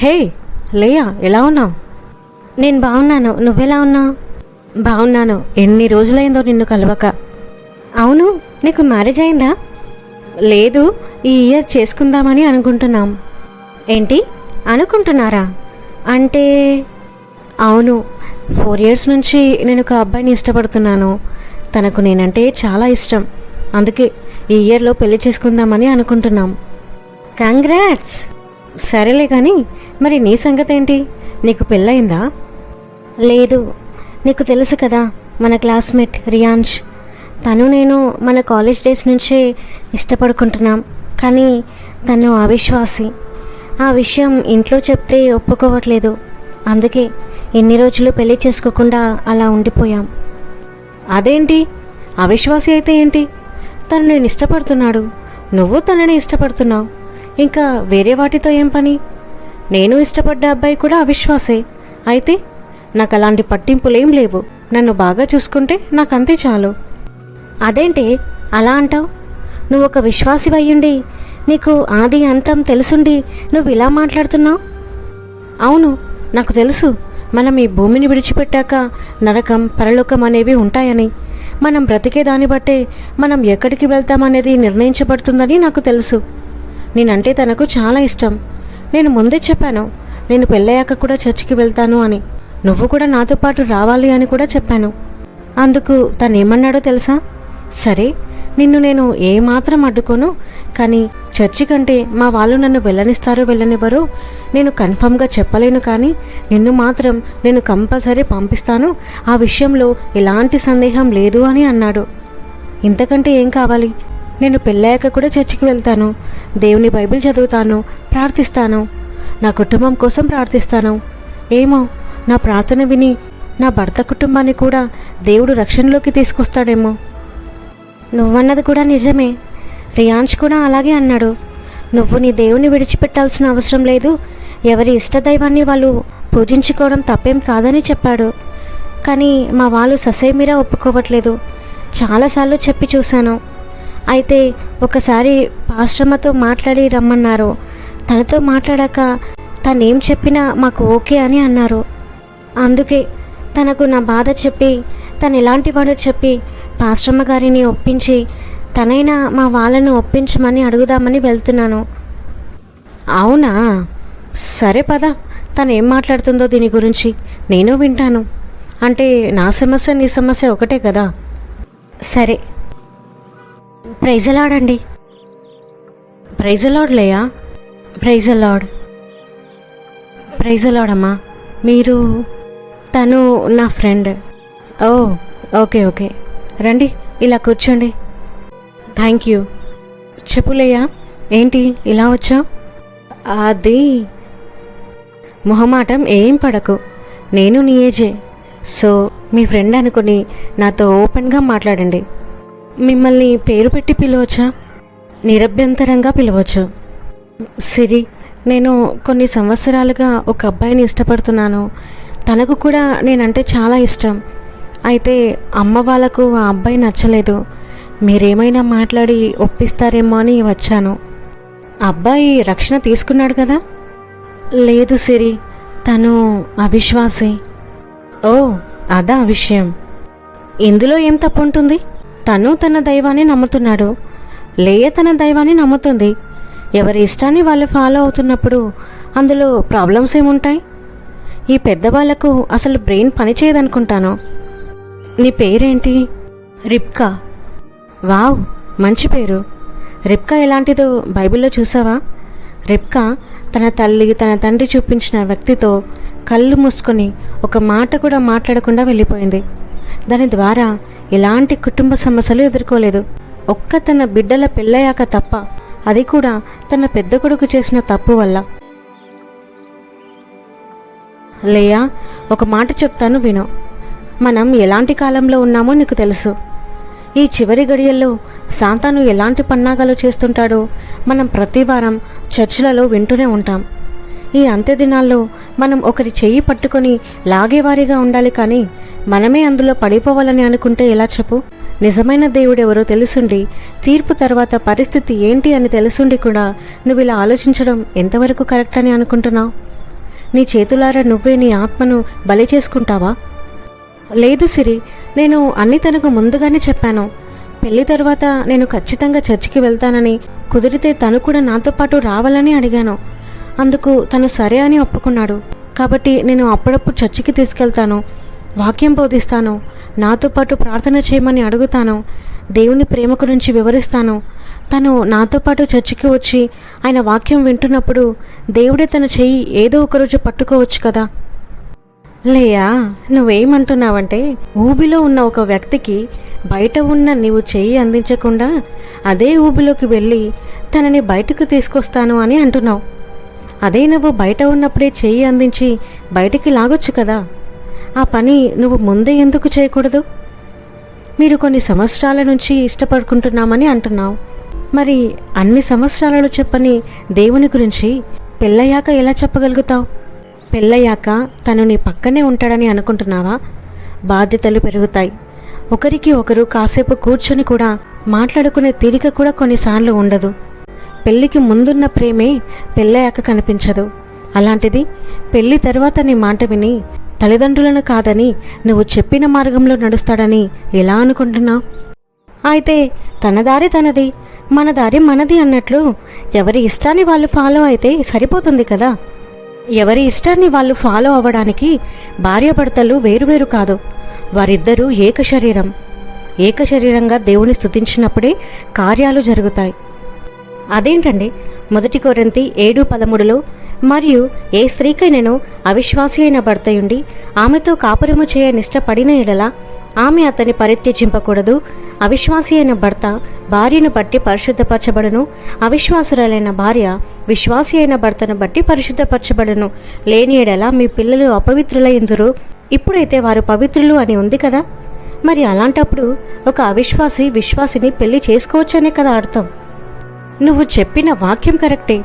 హే లేయా ఎలా ఉన్నావు? నేను బాగున్నాను. నువ్వెలా ఉన్నావు? బాగున్నాను. ఎన్ని రోజులైందో నిన్ను కలవక. అవును నీకు మ్యారేజ్ అయిందా? లేదు ఈ ఇయర్ చేసుకుందామని అనుకుంటున్నాం. ఏంటి? అనుకుంటున్నారా? అంటే అవును. ఫోర్ ఇయర్స్ నుంచి నేను ఒక అబ్బాయిని ఇష్టపడుతున్నాను. తనకు నేనంటే చాలా ఇష్టం. అందుకే ఈ ఇయర్లో పెళ్ళి చేసుకుందామని అనుకుంటున్నాం. కంగ్రాట్స్! సరేలే కానీ మరి నీ సంగతి ఏంటి నీకు పెళ్ళయిందా? లేదు. నీకు తెలుసు కదా మన క్లాస్మేట్ రియాన్ష్. తను నేను మన కాలేజ్ డేస్ నుంచే ఇష్టపడుకుంటున్నాం. కానీ తను అవిశ్వాసి. ఆ విషయం ఇంట్లో చెప్తే ఒప్పుకోవట్లేదు. అందుకే ఎన్ని రోజులు పెళ్ళి చేసుకోకుండా అలా ఉండిపోయాం. అదేంటి? అవిశ్వాసి అయితే ఏంటి? తను నేను ఇష్టపడుతున్నాడు. నువ్వు తనని ఇష్టపడుతున్నావు. ఇంకా వేరే వాటితో ఏం పని? నేను ఇష్టపడ్డ అబ్బాయి కూడా అవిశ్వాసే. అయితే నాకు అలాంటి పట్టింపులేం లేవు. నన్ను బాగా చూసుకుంటే నాకంతే చాలు. అదేంటి అలా అంటావు? నువ్వు ఒక విశ్వాసి అయ్యుండి నీకు ఆది అంతం తెలుసుండి నువ్వు ఇలా మాట్లాడుతున్నావు? అవును నాకు తెలుసు. మనం ఈ భూమిని విడిచిపెట్టాక నరకం పరలోకం అనేవి ఉంటాయని. మనం బ్రతికే దాన్ని బట్టే మనం ఎక్కడికి వెళ్తామనేది నిర్ణయించబడుతుందని నాకు తెలుసు. నేనంటే తనకు చాలా ఇష్టం. నేను ముందే చెప్పాను. నేను పెళ్ళయ్యాక కూడా చర్చికి వెళ్తాను అని. నువ్వు కూడా నాతో పాటు రావాలి అని కూడా చెప్పాను. అందుకు తను ఏమన్నాడో తెలుసా? సరే నిన్ను నేను ఏమాత్రం అడ్డుకోను కానీ చర్చి కంటే మా వాళ్ళు నన్ను వెళ్ళనిస్తారో వెళ్ళనివ్వరో నేను కన్ఫర్మ్గా చెప్పలేను కానీ నిన్ను మాత్రం నేను కంపల్సరీ పంపిస్తాను. ఆ విషయంలో ఎలాంటి సందేహం లేదు అని అన్నాడు. ఇంతకంటే ఏం కావాలి? నేను పెళ్ళాక కూడా చర్చికి వెళ్తాను. దేవుని బైబిల్ చదువుతాను. ప్రార్థిస్తాను. నా కుటుంబం కోసం ప్రార్థిస్తాను. ఏమో నా ప్రార్థన విని నా భర్త కుటుంబాన్ని కూడా దేవుడు రక్షణలోకి తీసుకొస్తాడేమో. నువ్వన్నది కూడా నిజమే. రియాన్ష్ కూడా అలాగే అన్నాడు. నువ్వు నీ దేవుని విడిచిపెట్టాల్సిన అవసరం లేదు. ఎవరి ఇష్టదైవాన్ని వాళ్ళు పూజించుకోవడం తప్పేం కాదని చెప్పాడు. కానీ మా వాళ్ళు ససేమిరా ఒప్పుకోవట్లేదు. చాలాసార్లు చెప్పి చూశాను. అయితే ఒకసారి పాశ్రమతో మాట్లాడి రమ్మన్నారు. తనతో మాట్లాడాక తనేం చెప్పినా మాకు ఓకే అని అన్నారు. అందుకే తనకు నా బాధ చెప్పి తను ఎలాంటి వాడో చెప్పి పాశ్రమ గారిని ఒప్పించి తనైనా మా వాళ్ళను ఒప్పించమని అడుగుదామని వెళ్తున్నాను. అవునా? సరే పద. తను ఏం మాట్లాడుతుందో దీని గురించి నేను వింటాను. అంటే నా సమస్య నీ సమస్య ఒకటే కదా? సరే. ప్రైజలాడండి. ప్రైజలాడ్ లేయా ప్రైజలాడ్. ప్రైజలాడమ్మా. మీరు తను నా ఫ్రెండ్. ఓ ఓకే ఓకే. రండి ఇలా కూర్చోండి. Thank you. చెప్పులేయా ఏంటి ఇలా వచ్చావు? అది మొహమాటం ఏం పడకు. నేను నీ ఏజే. సో మీ ఫ్రెండ్ అనుకుని నాతో ఓపెన్గా మాట్లాడండి. మిమ్మల్ని పేరు పెట్టి పిలవచ్చా? నిరభ్యంతరంగా పిలవచ్చు. సిరి నేను కొన్ని సంవత్సరాలుగా ఒక అబ్బాయిని ఇష్టపడుతున్నాను. తనకు కూడా నేనంటే చాలా ఇష్టం. అయితే అమ్మ వాళ్ళకు ఆ అబ్బాయి నచ్చలేదు. మీరేమైనా మాట్లాడి ఒప్పిస్తారేమో అని వచ్చాను. అబ్బాయి రక్షణ తీసుకున్నాడు కదా? లేదు సిరి తను అవిశ్వాసి. ఓ అదా విషయం. ఇందులో ఏం తప్పు ఉంటుంది తను తన దైవాన్ని నమ్ముతున్నాడు. లేయ తన దైవాన్ని నమ్ముతుంది. ఎవరి ఇష్టాన్ని వాళ్ళు ఫాలో అవుతున్నప్పుడు అందులో ప్రాబ్లమ్స్ ఏముంటాయి? ఈ పెద్దవాళ్ళకు అసలు బ్రెయిన్ పనిచేయదనుకుంటాను. నీ పేరేంటి? రిప్కా వావ్ మంచి పేరు. రిప్కా ఎలాంటిదో బైబిల్లో చూసావా? రిప్కా తన తల్లి తన తండ్రి చూపించిన వ్యక్తితో కళ్ళు మూసుకొని ఒక మాట కూడా మాట్లాడకుండా వెళ్ళిపోయింది. దాని ద్వారా ఎలాంటి కుటుంబ సమస్యలు ఎదుర్కోలేదు. ఒక్క తన బిడ్డల పెళ్ళయ్యాక తప్ప అది కూడా తన పెద్ద కొడుకు చేసిన తప్పు వల్ల. లేయా ఒక మాట చెప్తాను విను. మనం ఎలాంటి కాలంలో ఉన్నామో నీకు తెలుసు. ఈ చివరి గడియల్లో శాంతాను ఎలాంటి పన్నాగాలు చేస్తుంటాడో మనం ప్రతి వారం చర్చిలలో వింటూనే ఉంటాం. ఈ అంత్య దినాల్లో మనం ఒకరి చెయ్యి పట్టుకొని లాగేవారిగా ఉండాలి కానీ మనమే అందులో పడిపోవాలని అనుకుంటే ఎలా చెప్పు? నిజమైన దేవుడెవరో తెలుసుండి తీర్పు తర్వాత పరిస్థితి ఏంటి అని తెలుసుండి కూడా నువ్వు ఇలా ఆలోచించడం ఎంతవరకు కరెక్ట్ అని అనుకుంటున్నావు? నీ చేతులారా నువ్వే నీ ఆత్మను బలి చేసుకుంటావా? లేదు సిరి నేను అన్ని తనకు ముందుగానే చెప్పాను. పెళ్ళి తర్వాత నేను ఖచ్చితంగా చర్చికి వెళ్తానని కుదిరితే తను కూడా నాతో పాటు రావాలని అడిగాను. అందుకు తను సరే అని ఒప్పుకున్నాడు. కాబట్టి నేను అప్పుడప్పుడు చర్చికి తీసుకెళ్తాను. వాక్యం బోధిస్తాను. నాతో పాటు ప్రార్థన చేయమని అడుగుతాను. దేవుని ప్రేమ గురించి వివరిస్తాను. తను నాతో పాటు చర్చికి వచ్చి ఆయన వాక్యం వింటున్నప్పుడు దేవుడే తన చెయ్యి ఏదో ఒకరోజు పట్టుకోవచ్చు కదా? లేయా నువ్వేమంటున్నావంటే ఊబిలో ఉన్న ఒక వ్యక్తికి బయట ఉన్న నీవు చెయ్యి అందించకుండా అదే ఊబిలోకి వెళ్ళి తనని బయటకు తీసుకొస్తాను అని అంటున్నావు. అదే నువ్వు బయట ఉన్నప్పుడే చెయ్యి అందించి బయటికి లాగొచ్చు కదా? ఆ పని నువ్వు ముందే ఎందుకు చేయకూడదు? మీరు కొన్ని సంవత్సరాల నుంచి ఇష్టపడుకుంటున్నామని అంటున్నావు. మరి అన్ని సంవత్సరాలలో చెప్పని దేవుని గురించి పెళ్ళయ్యాక ఎలా చెప్పగలుగుతావు? పెళ్ళయ్యాక తను నీ పక్కనే ఉంటాడని అనుకుంటున్నావా? బాధ్యతలు పెరుగుతాయి. ఒకరికి ఒకరు కాసేపు కూర్చొని కూడా మాట్లాడుకునే తీరిక కూడా కొన్నిసార్లు ఉండదు. పెళ్ళికి ముందున్న ప్రేమే పెళ్ళయ్యాక కనిపించదు. అలాంటిది పెళ్ళి తర్వాత నీ మాట విని తల్లిదండ్రులను కాదని నువ్వు చెప్పిన మార్గంలో నడుస్తాడని ఎలా అనుకుంటున్నావు? అయితే తన దారి తనది మన దారి మనది అన్నట్లు ఎవరి ఇష్టాన్ని వాళ్ళు ఫాలో అయితే సరిపోతుంది కదా? ఎవరి ఇష్టాన్ని వాళ్ళు ఫాలో అవ్వడానికి భార్యాభర్తలు వేరువేరు కాదు వారిద్దరూ ఏక శరీరం. ఏక శరీరంగా దేవుని స్థుతించినప్పుడే కార్యాలు జరుగుతాయి. అదేంటండి? మొదటి కొరింతి ఏడు పదమూడులో మరియు ఏ స్త్రీకైనను అవిశ్వాసి అయిన భర్తయుండి ఆమెతో కాపురము చేయ నిష్టపడిన ఎడల ఆమె అతని పరిత్యజింపకూడదు. అవిశ్వాసి అయిన భర్త భార్యను బట్టి పరిశుద్ధపరచబడును. అవిశ్వాసురాలైన భార్య విశ్వాసి అయిన భర్తను బట్టి పరిశుద్ధపరచబడును. లేని ఎడల మీ పిల్లలు అపవిత్రులైందురు. ఇప్పుడైతే వారు పవిత్రులు అని ఉంది కదా? మరి అలాంటప్పుడు ఒక అవిశ్వాసి విశ్వాసిని పెళ్ళి చేసుకోవచ్చనే కదా అర్థం. నువ్వు చెప్పిన వాక్యం కరెక్టే.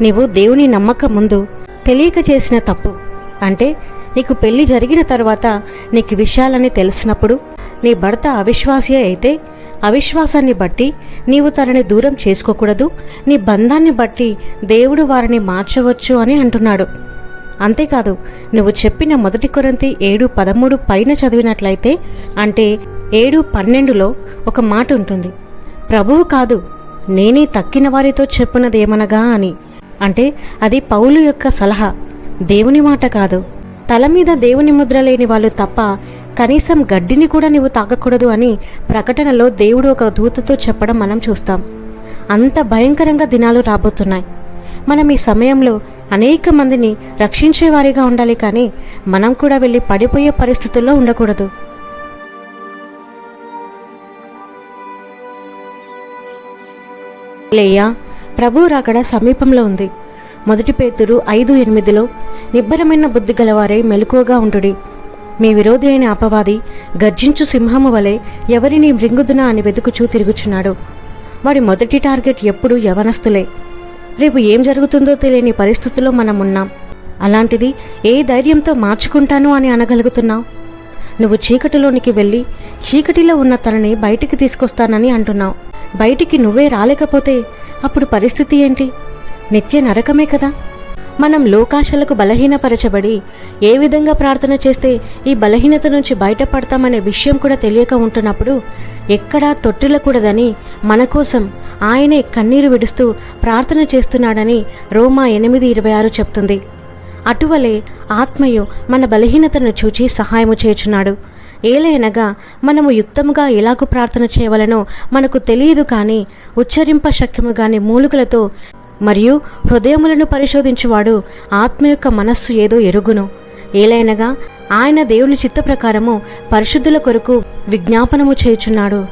నీవు దేవుని నమ్మక ముందు తెలియక చేసిన తప్పు. అంటే నీకు పెళ్ళి జరిగిన తర్వాత నీకు విషయాలని తెలిసినప్పుడు నీ భర్త అవిశ్వాసి అయితే అవిశ్వాసాన్ని బట్టి నీవు తనని దూరం చేసుకోకూడదు. నీ బంధాన్ని బట్టి దేవుడు వారిని మార్చవచ్చు అని అంటున్నాడు. అంతేకాదు నువ్వు చెప్పిన మొదటి కొరంతి ఏడు పదమూడు పైన చదివినట్లయితే అంటే ఏడు పన్నెండులో ఒక మాట ఉంటుంది. ప్రభువు కాదు నేనే తక్కిన వారితో చెప్పునదేమనగా అని. అంటే అది పౌలు యొక్క సలహా. దేవుని మాట కాదు. తల మీద దేవుని ముద్ర లేని వాళ్ళు తప్ప కనీసం గడ్డిని కూడా నీవు తాకకూడదు అని ప్రకటనలో దేవుడు ఒక దూతతో చెప్పడం మనం చూస్తాం. అంత భయంకరంగా దినాలు రాబోతున్నాయి. మనం ఈ సమయంలో అనేక మందిని రక్షించేవారిగా ఉండాలి కానీ మనం కూడా వెళ్ళి పడిపోయే పరిస్థితుల్లో ఉండకూడదు. లేయా ప్రభు రాకడ సమీపంలో ఉంది. మొదటి పేతురు ఐదు ఎనిమిదిలో నిబ్బరమైన బుద్ధి గలవారై మెలకువగా ఉండుడి. మీ విరోధి అయిన అపవాది గర్జించు సింహము వలె ఎవరిని మృంగుదునా అని వెతుకుచూ తిరుగుచున్నాడు. వాడి మొదటి టార్గెట్ ఎప్పుడు యవనస్తులే. రేపు ఏం జరుగుతుందో తెలియని పరిస్థితుల్లో మనం ఉన్నాం అలాంటిది ఏ ధైర్యంతో మార్చుకుంటాను అని అనగలుగుతున్నావు? నువ్వు చీకటిలోనికి వెళ్ళి చీకటిలో ఉన్న తనని బయటికి తీసుకొస్తానని అంటున్నావు. బయటికి నువ్వే రాలేకపోతే అప్పుడు పరిస్థితి ఏంటి? నిత్య నరకమే కదా? మనం లోకాశలకు బలహీనపరచబడి ఏ విధంగా ప్రార్థన చేస్తే ఈ బలహీనత నుంచి బయటపడతామనే విషయం కూడా తెలియక ఉంటున్నప్పుడు ఎక్కడా తొట్టిల్లకూడదని మన కోసం ఆయనే కన్నీరు విడుస్తూ ప్రార్థన చేస్తున్నాడని రోమా ఎనిమిది ఇరవై ఆరు చెప్తుంది. అటువలే ఆత్మయు మన బలహీనతను చూచి సహాయము చేయుచున్నాడు. ఏలైనగా మనము యుక్తముగా ఎలాగూ ప్రార్థన చేయవలనో మనకు తెలియదు కానీ ఉచ్చరింప శక్యము గాని మూలుకలతో మరియు హృదయములను పరిశోధించువాడు ఆత్మ యొక్క మనస్సు ఏదో ఎరుగును. ఏలైనగా ఆయన దేవుని చిత్త ప్రకారము పరిశుద్ధుల కొరకు విజ్ఞాపనము చేయుచున్నాడు.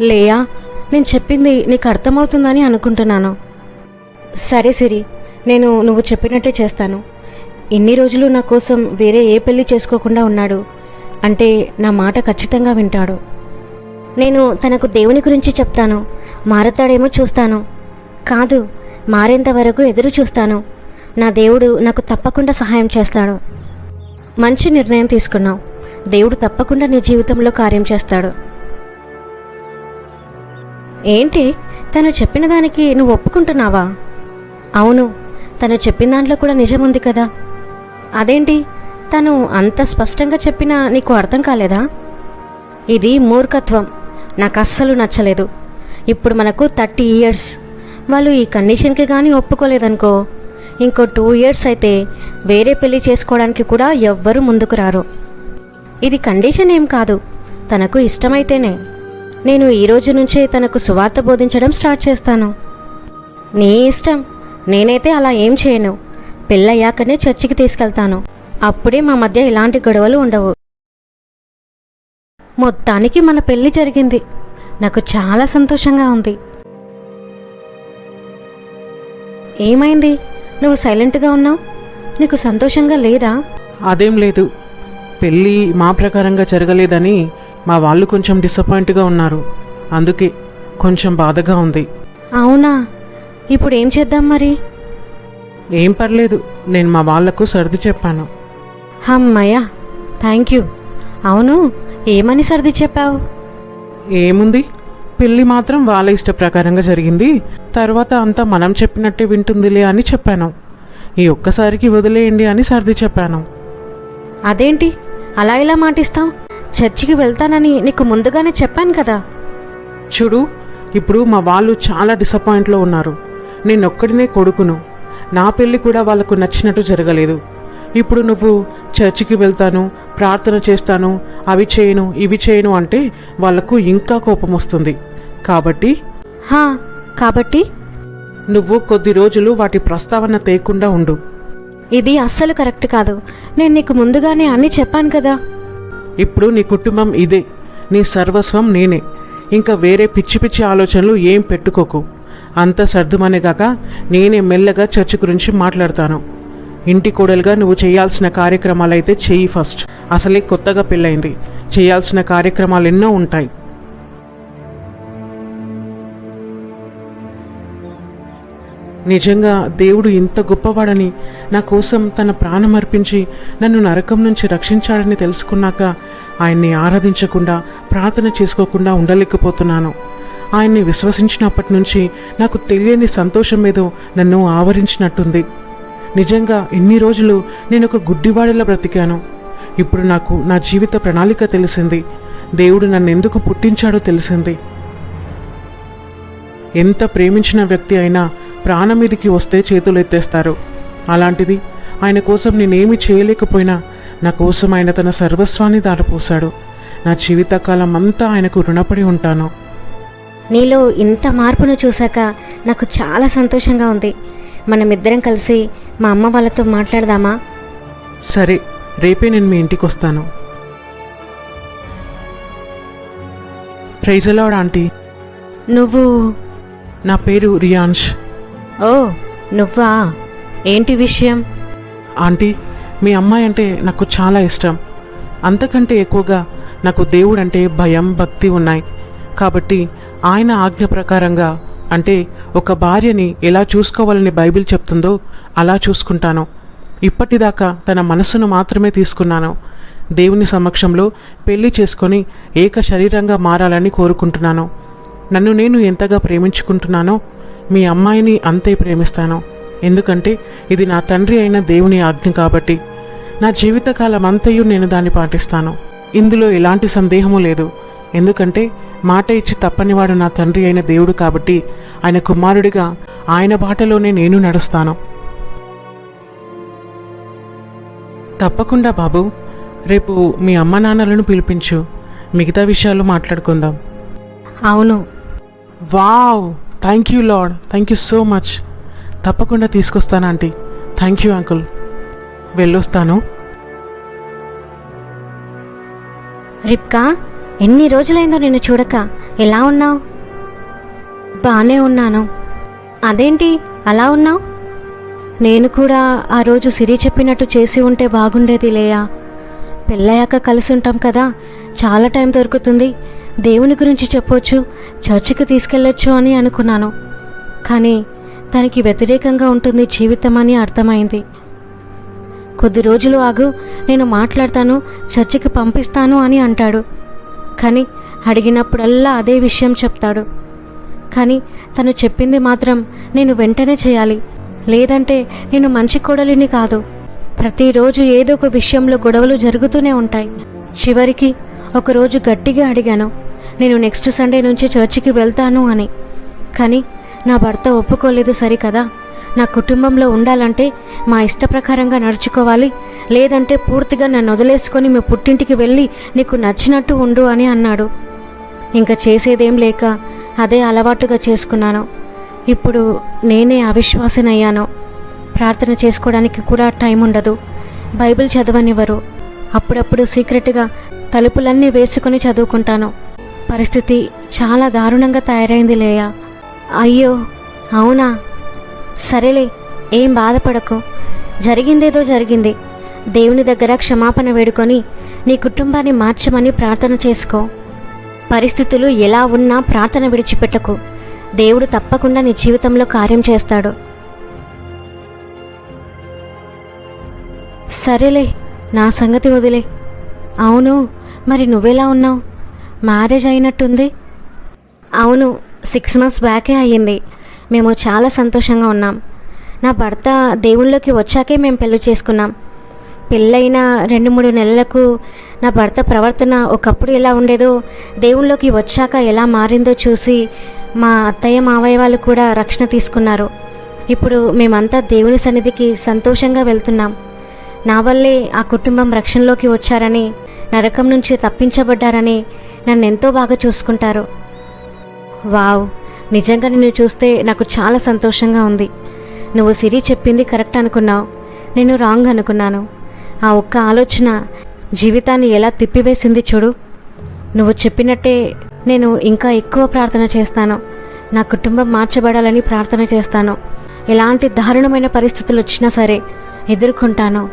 లేయా నేను చెప్పింది నీకు అర్థమవుతుందని అనుకుంటున్నాను. సరే సిరి నేను నువ్వు చెప్పినట్టే చేస్తాను. ఇన్ని రోజులు నా కోసం వేరే ఏ పెళ్ళి చేసుకోకుండా ఉన్నాడు. అంటే నా మాట ఖచ్చితంగా వింటాడు. నేను తనకు దేవుని గురించి చెప్తాను. మారతాడేమో చూస్తాను. కాదు మారేంత వరకు ఎదురు చూస్తాను. నా దేవుడు నాకు తప్పకుండా సహాయం చేస్తాడు. మంచి నిర్ణయం తీసుకున్నావు దేవుడు తప్పకుండా నీ జీవితంలో కార్యం చేస్తాడు. ఏంటి? తను చెప్పిన దానికి నువ్వు ఒప్పుకుంటున్నావా? అవును తను చెప్పిన దాంట్లో కూడా నిజం ఉంది కదా. అదేంటి? తను అంత స్పష్టంగా చెప్పినా నీకు అర్థం కాలేదా? ఇది మూర్ఖత్వం. నాకు అస్సలు నచ్చలేదు. ఇప్పుడు మనకు థర్టీ ఇయర్స్. వాళ్ళు ఈ కండిషన్కి కానీ ఒప్పుకోలేదనుకో ఇంకో టూ ఇయర్స్ అయితే వేరే పెళ్ళి చేసుకోవడానికి కూడా ఎవ్వరూ ముందుకు రారు. ఇది కండిషన్ ఏం కాదు. తనకు ఇష్టమైతేనే. నేను ఈ రోజు నుంచే తనకు సువార్త బోధించడం స్టార్ట్ చేస్తాను. నీ ఇష్టం. నేనైతే అలా ఏం చేయను. పెళ్ళయ్యాకనే చర్చికి తీసుకెళ్తాను. అప్పుడే మా మధ్య ఇలాంటి గొడవలు ఉండవు. మొత్తానికి మన పెళ్ళి జరిగింది. నాకు చాలా సంతోషంగా ఉంది. ఏమైంది? నువ్వు సైలెంట్గా ఉన్నావు? నీకు సంతోషంగా లేదా? అదేం లేదు. పెళ్ళి మా ప్రకారంగా జరగలేదని మా వాళ్ళు కొంచెం డిసప్పాయింట్గా ఉన్నారు. అందుకే కొంచెం బాధగా ఉంది. అవునా? ఇప్పుడు ఏం చేద్దాం మరి? ఏం పర్లేదు నేను మా వాళ్ళకు సర్ది చెప్పాను. అమ్మయ్య థ్యాంక్ యూ అవును ఏమని సర్ది చెప్పావు? ఏముంది? పెళ్ళి మాత్రం వాళ్ళ ఇష్ట ప్రకారంగా జరిగింది. తర్వాత అంతా మనం చెప్పినట్టే వింటుందిలే అని చెప్పాను. ఈ ఒక్కసారికి వదిలేయండి అని సర్ది చెప్పాను. అదేంటి? అలా ఇలా మాటిస్తాం చర్చికి వెళ్తానని నీకు ముందుగానే చెప్పాను కదా. చూడు ఇప్పుడు మా వాళ్ళు చాలా డిసప్పాయింట్లో ఉన్నారు. నేను ఒక్కడినే కొడుకును. నా పెళ్ళి కూడా వాళ్ళకు నచ్చినట్టు జరగలేదు. ఇప్పుడు నువ్వు చర్చికి వెళ్తాను ప్రార్థన చేస్తాను అవి చేయను ఇవి చేయను అంటే వాళ్ళకు ఇంకా కోపం వస్తుంది. కాబట్టి? హా కాబట్టి? నువ్వు కొద్ది రోజులు వాటి ప్రస్తావన తేకుండా ఉండు. ఇది అస్సలు కరెక్ట్ కాదు. నేను నీకు ముందుగానే అన్నీ చెప్పాను కదా. ఇప్పుడు నీ కుటుంబం ఇదే. నీ సర్వస్వం నేనే. ఇంకా వేరే పిచ్చి పిచ్చి ఆలోచనలు ఏం పెట్టుకోకు. అంత సర్దుమనేగాక నేనే మెల్లగా చర్చ్ గురించి మాట్లాడతాను. ఇంటి కోడలుగా నువ్వు చేయాల్సిన కార్యక్రమాలైతే చెయ్యి ఫస్ట్. అసలే కొత్తగా పెళ్ళైంది చేయాల్సిన కార్యక్రమాలు ఎన్నో ఉంటాయి. నిజంగా దేవుడు ఇంత గొప్పవాడని నా కోసం తన ప్రాణం అర్పించి నన్ను నరకం నుంచి రక్షించాడని తెలుసుకున్నాక ఆయన్ని ఆరాధించకుండా ప్రార్థన చేసుకోకుండా ఉండలేకపోతున్నాను. ఆయన్ని విశ్వసించినప్పటి నుంచి నాకు తెలియని సంతోషం ఏదో నన్ను ఆవరించినట్టుంది. నిజంగా ఇన్ని రోజులు నేను ఒక గుడ్డివాడిలా బ్రతికాను. ఇప్పుడు నాకు నా జీవిత ప్రణాళిక తెలిసింది. దేవుడు నన్ను ఎందుకు పుట్టించాడో తెలిసింది. ఎంత ప్రేమించిన వ్యక్తి అయినా ప్రాణమీదికి వస్తే చేతులు ఎత్తేస్తారు. అలాంటిది ఆయన కోసం నేనేమి చేయలేకపోయినా నా కోసం ఆయన తన సర్వస్వాన్ని దాటపోశాడు నా జీవితకాలం అంతా ఆయనకు రుణపడి ఉంటాను. నీలో ఇంత మార్పును చూశాక నాకు చాలా సంతోషంగా ఉంది. మనమిద్దరం కలిసి మా అమ్మ వాళ్ళతో మాట్లాడదామా? సరే రేపే నేను మీ ఇంటికి వస్తాను. ఆంటీ. నువ్వు? నా పేరు రియాన్ష్. ఓ నువ్వా? ఏంటి విషయం? ఆంటీ మీ అమ్మాయి అంటే నాకు చాలా ఇష్టం. అంతకంటే ఎక్కువగా నాకు దేవుడు అంటే భయం భక్తి ఉన్నాయి. కాబట్టి ఆయన ఆజ్ఞ ప్రకారంగా అంటే ఒక భార్యని ఎలా చూసుకోవాలని బైబిల్ చెప్తుందో అలా చూసుకుంటాను. ఇప్పటిదాకా తన మనస్సును మాత్రమే తీసుకున్నాను. దేవుని సమక్షంలో పెళ్ళి చేసుకొని ఏక శరీరంగా మారాలని కోరుకుంటున్నాను. నన్ను నేను ఎంతగా ప్రేమించుకుంటున్నానో మీ అమ్మాయిని అంతే ప్రేమిస్తాను. ఎందుకంటే ఇది నా తండ్రి అయిన దేవుని ఆజ్ఞ కాబట్టి. నా జీవితకాలం అంతయు నేను దాన్ని పాటిస్తాను. ఇందులో ఎలాంటి సందేహము లేదు. ఎందుకంటే మాట ఇచ్చి తప్పనివాడు నా తండ్రి అయిన దేవుడు కాబట్టి ఆయన కుమారుడిగా ఆయన బాటలోనే నేను నడుస్తాను. తప్పకుండా బాబు రేపు మీ అమ్మ నాన్నలను పిలిపించు. మిగతా విషయాలు మాట్లాడుకుందాం. అవును. Wow! Thank you Lord thank you so much. తప్పకుండా తీసుకొస్తాను ఆంటీ. Thank you uncle. వెళ్ళొస్తాను. రిప్కా? ఎన్ని రోజులైందో నిన్ను చూడక ఎలా ఉన్నావు? బానే ఉన్నాను. అదేంటి అలా ఉన్నావు? నేను కూడా ఆ రోజు సిరి చెప్పినట్టు చేసి ఉంటే బాగుండేది లేయా? పెళ్ళయ్యాక కలిసి ఉంటాం కదా చాలా టైం దొరుకుతుంది. దేవుని గురించి చెప్పొచ్చు చర్చికి తీసుకెళ్ళొచ్చు అని అనుకున్నాను. కానీ దానికి వ్యతిరేకంగా ఉంటుంది జీవితం అని అర్థమైంది. కొద్ది రోజులు ఆగు నేను మాట్లాడతాను చర్చికి పంపిస్తాను అని అంటాడు. కానీ అడిగినప్పుడల్లా అదే విషయం చెప్తాడు. కానీ తను చెప్పింది మాత్రం నేను వెంటనే చేయాలి. లేదంటే నేను మంచి కోడలిని కాదు. ప్రతిరోజు ఏదో ఒక విషయంలో గొడవలు జరుగుతూనే ఉంటాయి. చివరికి ఒకరోజు గట్టిగా అడిగాను నేను నెక్స్ట్ సండే నుంచి చర్చికి వెళ్తాను అని. కానీ నా భర్త ఒప్పుకోలేదు సరికదా? నా కుటుంబంలో ఉండాలంటే మా ఇష్ట ప్రకారంగా నడుచుకోవాలి. లేదంటే పూర్తిగా నన్ను వదిలేసుకొని మీ పుట్టింటికి వెళ్ళి నీకు నచ్చినట్టు ఉండు అని అన్నాడు. ఇంకా చేసేదేం లేక అదే అలవాటుగా చేసుకున్నాను. ఇప్పుడు నేనే అవిశ్వాసనయ్యాను. ప్రార్థన చేసుకోవడానికి కూడా టైం ఉండదు. బైబిల్ చదవనివ్వరు. అప్పుడప్పుడు సీక్రెట్గా తలుపులన్నీ వేసుకొని చదువుకుంటాను. పరిస్థితి చాలా దారుణంగా తయారైంది లేయా. అయ్యో అవునా? సరేలే ఏం బాధపడకు. జరిగిందేదో జరిగింది. దేవుని దగ్గర క్షమాపణ వేడుకొని నీ కుటుంబాన్ని మార్చమని ప్రార్థన చేసుకో. పరిస్థితులు ఎలా ఉన్నా ప్రార్థన విడిచిపెట్టకు. దేవుడు తప్పకుండా నీ జీవితంలో కార్యం చేస్తాడు. సరేలే నా సంగతి వదిలే. అవును మరి నువ్వెలా ఉన్నావు? మ్యారేజ్ అయినట్టుంది? అవును సిక్స్ మంత్స్ బ్యాకే అయ్యింది. మేము చాలా సంతోషంగా ఉన్నాం. నా భర్త దేవుళ్ళకి వచ్చాకే మేము పెళ్ళి చేసుకున్నాం. పెళ్ళైన రెండు మూడు నెలలకు నా భర్త ప్రవర్తన ఒకప్పుడు ఎలా ఉండేదో దేవుళ్ళకి వచ్చాక ఎలా మారిందో చూసి మా అత్తయ్య మావయ్య వాళ్ళు కూడా రక్షణ తీసుకున్నారు. ఇప్పుడు మేమంతా దేవుని సన్నిధికి సంతోషంగా వెళ్తున్నాం. నా వల్లే ఆ కుటుంబం రక్షణలోకి వచ్చారని నరకం నుంచి తప్పించబడ్డారని నన్ను ఎంతో బాగా చూసుకుంటారు. వావ్! నిజంగా నిన్ను చూస్తే నాకు చాలా సంతోషంగా ఉంది. నువ్వు సిరి చెప్పింది కరెక్ట్ అనుకున్నావు. నేను రాంగ్ అనుకున్నాను. ఆ ఒక్క ఆలోచన జీవితాన్ని ఎలా తిప్పివేసింది చూడు. నువ్వు చెప్పినట్టే నేను ఇంకా ఎక్కువ ప్రార్థన చేస్తాను. నా కుటుంబం మార్చబడాలని ప్రార్థన చేస్తాను. ఎలాంటి దారుణమైన పరిస్థితులు వచ్చినా సరే ఎదుర్కొంటాను.